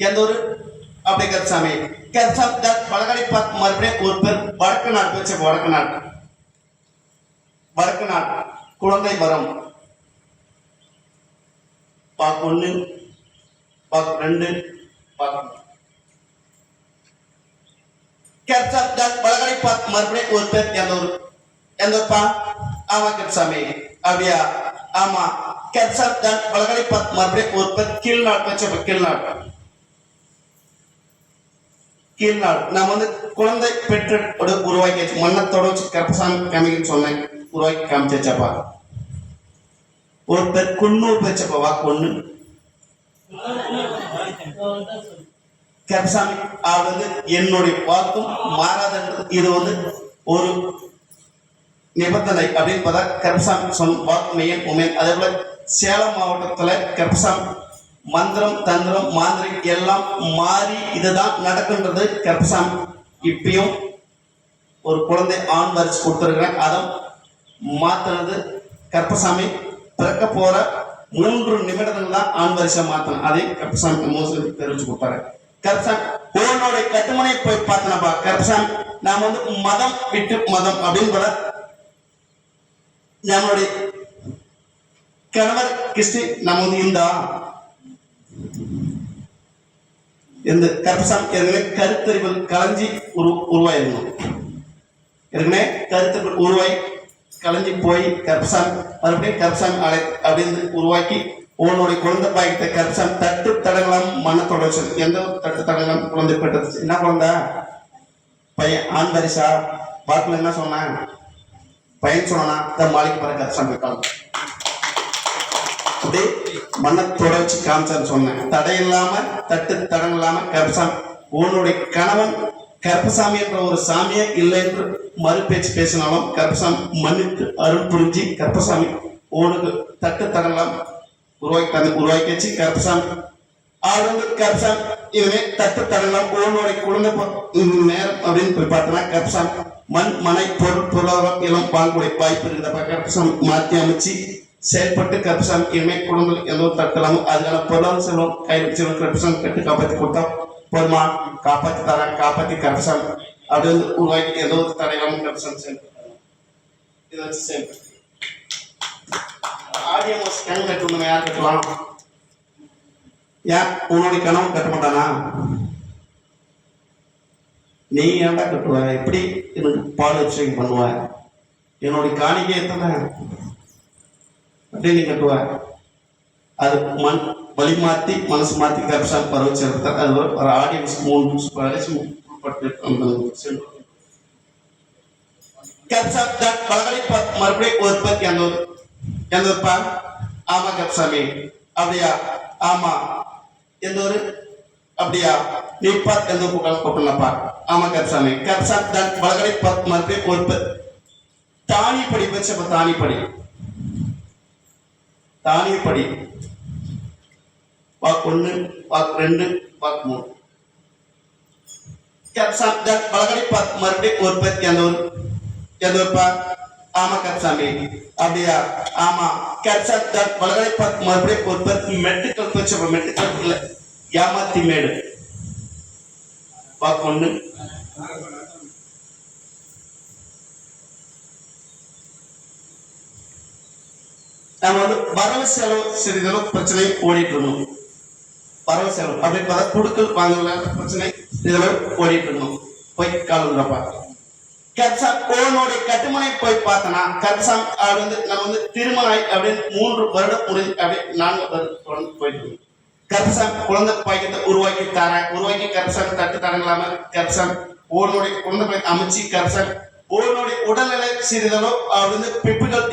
எந்த ஒரு அப்படி கருசாமி கருசாமி பழகடை பார்த்து மறுபடியும் ஒரு பேர் வடக்கு நாடு வச்ச வடக்கு நாடு வடக்கு நாடு குழந்தை வரம் பாக்கு ஒன்று பாக்கு ரெண்டு பாக்கு கருசாமி பழகடை பார்த்து மறுபடியும் ஒரு பேர் எந்த ஒரு எந்த ஊர்ப்பா ஆமா கருசாமி அப்படியா ஆமா கருசாமி பழகடை பார்த்து மறுபடியும் ஒரு பேர் கீழ்நாடு வச்ச கீழ்நாடு கீழ்நாடு நான் வந்து குழந்தை பெற்றோட உருவாக்கி மன்னத்தோட வச்சு கருப்பசாமி காமிக்கன்னு சொன்னேன். உருவாக்கி காமிச்சப்பா ஒரு பேர் குன்னூர் வச்சப்பா வா கொன்னு. கருப்பசாமி அது வந்து என்னுடைய வாக்கும் மாறாதன்றது. இது வந்து ஒரு நிபந்தனை அப்படின்னு பார்த்தா கருப்பசாமி சொன்ன வாக்கு மையன் உமையன் அதே போல சேலம் மாவட்டத்தில் கருப்பசாமி மந்திரம் தந்திரம் மாந்திரிக் எல்லாம் மாறி இதுதான் நடக்குன்றது. கருப்பசாமி இப்பயும் ஒரு குழந்தை ஆண் வரிசை கொடுத்துருக்கிறேன் அதை மாத்தினது கருப்பசாமி. பிறக்க போற மூன்று நிமிடங்கள் தான் ஆண் வரிசை மாத்தணும் அதையும் கருப்பசாமி மோசடி தெரிவிச்சு கொடுப்பாரு. கருப்பசாமி உன்னோட கட்டுமனை போய் பார்த்தனப்பா கருப்பசாமி நாம வந்து மதம் விட்டு மதம் அப்படின்னு கூட நம்மளுடைய கணவர் கிறிஸ்டி நம்ம வந்து இந்தா இந்த கருப்பசாமி ஏற்கனவே கருத்தறிவு கலைஞ்சி உரு உருவாயிருந்தோம். ஏற்கனவே கருத்தறிவு உருவாய் கலைஞ்சி போய் கர்சம் மறுபடியும் கருப்பசாமி அலை அப்படின்னு உருவாக்கி உன்னுடைய குழந்தை பாய்க்கிட்ட கருப்பசாமி தட்டு தடங்கலாம் மனத்தோட வச்சு எந்த ஒரு தட்டு தடங்கலாம் குழந்தை பெற்றது என்ன குழந்தை? பையன் ஆண் பரிசா? பார்க்கல என்ன சொன்னேன்? பையன் சொன்னா இந்த மாளிகை பிற கருப்பசாமி காலம் அப்படியே மண்ணை தொட வச்சு காமிச்சான்னு சொன்னேன். தடை இல்லாம தட்டு தடம் இல்லாம கருப்பசாமி உன்னுடைய கணவன் கருப்பசாமி என்ற ஒரு சாமியே இல்லை என்று மறுபேச்சு பேசினாலும் கருப்பசாமி மண்ணுக்கு அருள் புரிஞ்சு கருப்பசாமி உனக்கு தட்டு தடலாம் உருவாக்கி தந்து உருவாக்கி வச்சு கருப்பசாமி அவர் கருப்பசாமி இதுவே தட்டு தடலாம் உன்னுடைய குழந்தை இந்த நேரம் அப்படின்னு போய் பார்த்தோன்னா கருப்பசாமி மண் மனை பொருள் பொருளாதாரம் எல்லாம் வாங்கக்கூடிய வாய்ப்பு இருக்குதப்பா கருப்பசாமி மாற்றி அமைச்சு செயல்பட்டு கருப்பசாமி இனிமே குடும்பம் எதுவும் தட்டலாமோ அதுக்கான பொருளாதார செல்வம் கையில் செல்வம் கருப்பசாமி கட்டு காப்பாற்றி கொடுத்தா போதுமா? காப்பாற்றி தரேன் காப்பாற்றி கருப்பசாமி அப்படி வந்து உருவாக்கி ஏதோ ஒரு தடையில்லாம கருப்பசாமி செயல்படுத்தலாம் இதை வச்சு செயல்படுத்தி ஆடியோ ஸ்கேன் கட்டணும் யார் கட்டலாம்? ஏன் உன்னுடைய கணவன் கட்ட மாட்டானா? நீ ஏன்டா கட்டுவ? எப்படி எனக்கு பால் வச்சு பண்ணுவ? என்னுடைய காணிக்கை எத்தனை? அப்படின்னு கட்டுவாங்க அது மண் வழி மாத்தி மனசு மாத்தி கரெக்டாக பரவ சேர்த்தார் அது ஒரு ஆடியன்ஸ் மூணு நிமிஷம் பழகி உட்பட்டு தான் மறுபடியும் ஒரு பத்தி அந்த ஆமா அப்படியா? ஆமா. எந்த ஒரு அப்படியா? நீ பார்த்து எந்த புகழ் கொட்டலப்பா ஆமா தான் மறுபடியும் ஒரு தானி படி பச்சப்ப தானி படி தானியப்படி. படி வாக்கு ஒன்று வாக்கு ரெண்டு வாக்கு மூணு. கப்சாமி பார்த்து மறுபடியும் ஒரு பத்தி அந்த ஒரு எந்த ஒருப்பா ஆமா கப்சாமி. அப்படியா? ஆமா. கப்சாமி பலகடை பார்த்து மறுபடியும் ஒரு பத்தி மெட்டுக்கள் வச்சப்ப மெட்டுக்கள் ஏமாத்தி மேடு. வாக்கு ஒன்று நம்ம வந்து வரவு செலவு சிறிதளவு பிரச்சனை ஓடிட்டு இருந்தோம் வரவு செலவு அப்படி பார்த்தா கொடுக்கல் வாங்கல பிரச்சனை இதெல்லாம் ஓடிட்டு இருந்தோம் போய் கலந்துறப்பா. கப்சாம் கோனுடைய கட்டுமனை போய் பார்த்தனா கர்சாம் அது வந்து நம்ம வந்து திருமணம் அப்படின்னு மூன்று வருடம் முடிஞ்சு அப்படியே நான்கு வருடம் போயிட்டு இருந்தோம் கப்சாம் குழந்தை பாய்க்கத்தை உருவாக்கி தரேன். உருவாக்கி கப்சாம் தட்டு தரங்களாம கப்சாம் ஓனுடைய குழந்தை பாய் அமைச்சு கப்சாம் ஓனுடைய உடல்நிலை சிறிதளவு அவர் வந்து பிப்புகள்